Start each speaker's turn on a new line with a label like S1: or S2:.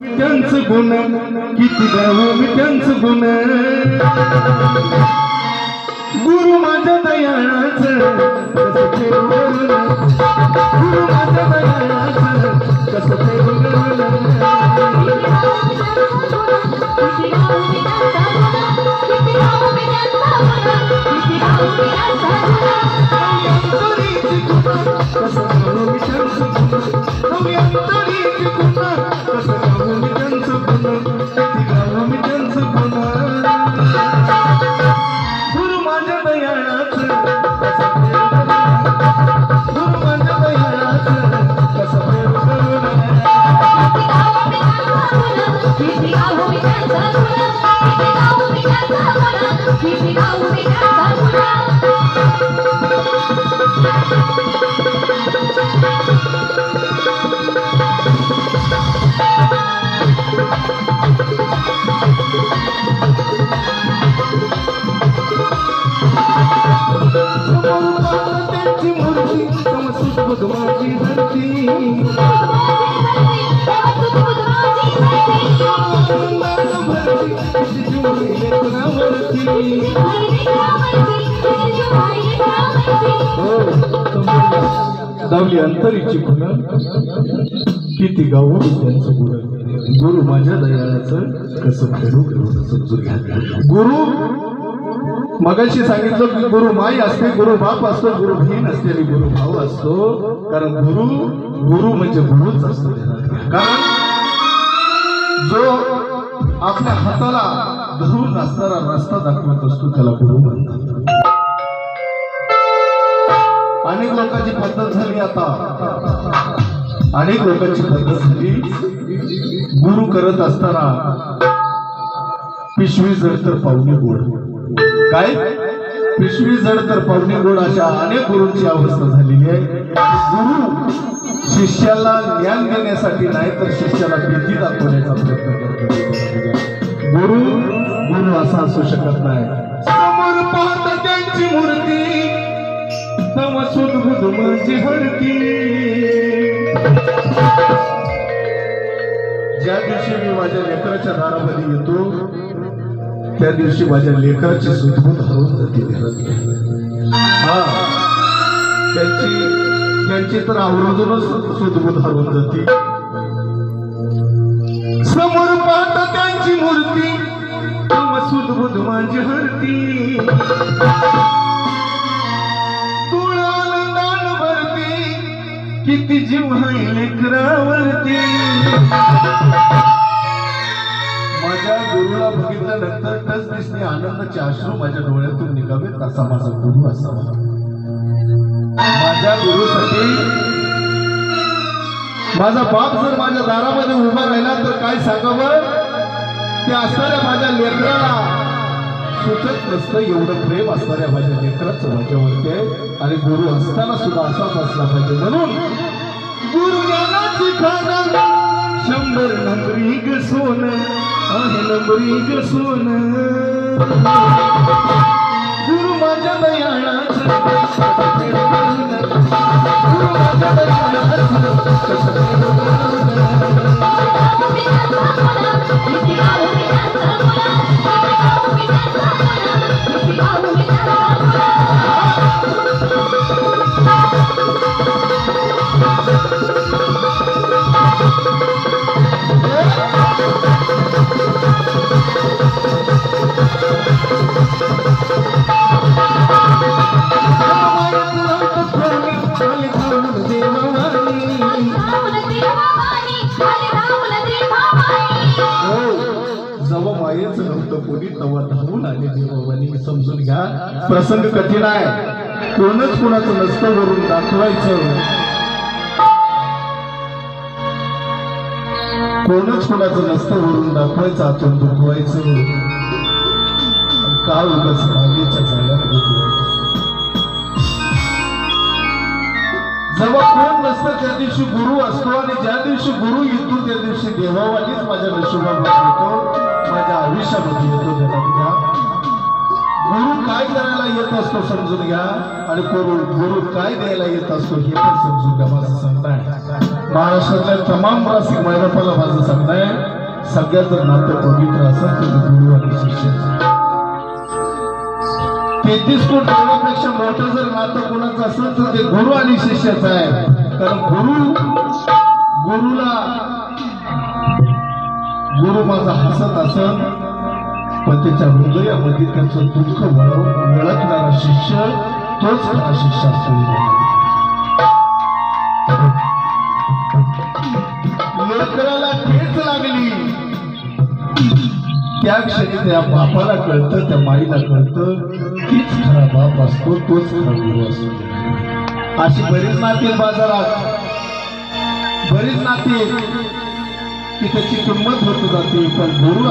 S1: त्यांचं गुण किती गाव मी त्यांचं गुण. गुरु माझ्या दयाळाचं कसं फेरू गुरु माझ्या दयाळाचं कसं ते गगन. त्यांची दावली अंतरीची गुण किती गावून त्यांचं गुरु. गुरु माझ्या दयाळाचं कसं फेरू करून समजून घ्या. गुरु मगाशी सांगितलं की गुरु माई असते गुरु बाप असतो गुरु बहीण असते आणि गुरु भाऊ असतो. कारण गुरु गुरु म्हणजे गुरुच असतो कारण जो आपल्या हाताला धरून असणारा रस्ता दाखवत असतो त्याला गुरु म्हणतात. अनेक लोकांची पद्धत झाली आता. अनेक लोकांची पद्धत झाली. गुरु करत असताना पिशवी जड तर पाहुणे गोड. काय? पिशवी जड तर पाहुणे गोड अशा अनेक गुरूंची अवस्था झालेली आहे. गुरु शिष्याला ज्ञान देण्यासाठी नाही तर शिष्याला भीती दाखवण्याचा प्रयत्न करतो गुरु गुरु असा असू शकत नाही. हरती ज्या दिवशी मी माझ्या लेकराच्या दारामध्ये येतो त्या दिवशी माझ्या लेकराची सुदबुद हरवून जाते हा त्यांची त्यांची तर आवर्जूनच सुदबुद हरवून जाते. समोर पाहता त्यांची मूर्ती तम माझी हरती. किती जीव आहे लेकरावरती. माझ्या गुरुला बघितल्यानंतर टच दिसणे आनंदाचे अश्रू माझ्या डोळ्यातून निघावे तसा माझा गुरु असावा माझ्या गुरुसाठी माझा बाप जर माझ्या दारामध्ये उभा राहिला तर काय सांगावं? ते असणाऱ्या माझ्या लेकराला सुचत नसतं एवढं प्रेम असणाऱ्या माझ्या लेकराचं माझ्यावरती आहे आणि गुरु असताना सुद्धा असाच असला पाहिजे. म्हणून गुरु शंभर नंबरी ग सोन आहे नंबरी ग सोन. गुरु माझ्या दयाळाचं गुरु माझ्या दयाळाचं मायेच कोणी तवा धावून आले देवानी समजून घ्या. प्रसंग कठीण आहे. कोणच कोणाचं नसतं वरून दाखवायचं. कोणच कोणाचं नसतं वरून दाखवायचं आतून दुखवायचं. का उगच मागेच्या झाल्यात जेव्हा कोण नसतं त्या दिवशी गुरु असतो आणि ज्या दिवशी गुरु येतो त्या दिवशी देवावानीच माझ्या नशिबामध्ये येतो माझ्या आयुष्यामध्ये येतो जगात गुरु काय करायला येत असतो समजून घ्या. आणि गुरु गुरु काय द्यायला येत असतो हे पण समजून घ्या. माझं सांगताय. महाराष्ट्रातल्या तमाम रासिक मैरपाला माझं सांगताय. सगळ्यात जर नातं पवित्र असं तर गुरु आणि शिष्याचं तेहतीस कोट देवापेक्षा मोठं जर नातं कोणाचं असेल तर ते गुरु आणि शिष्याचं आहे. कारण गुरु गुरुला गुरु माझा हसत असत पण त्याच्या हृदयामध्ये त्याचं दुःख वळ- ओळखणारा शिष्य तोच खरा शिष्य असतो. लेकराला ठेच लागली. त्या क्षणी त्या बापाला कळतं त्या माईला कळतं तीच खरा बाप असतो तोच खरा गुरु असतो. अशी बरीच नाती बाजारात. बरीच नाती की त्याची किंमत होत जाते पण गुरु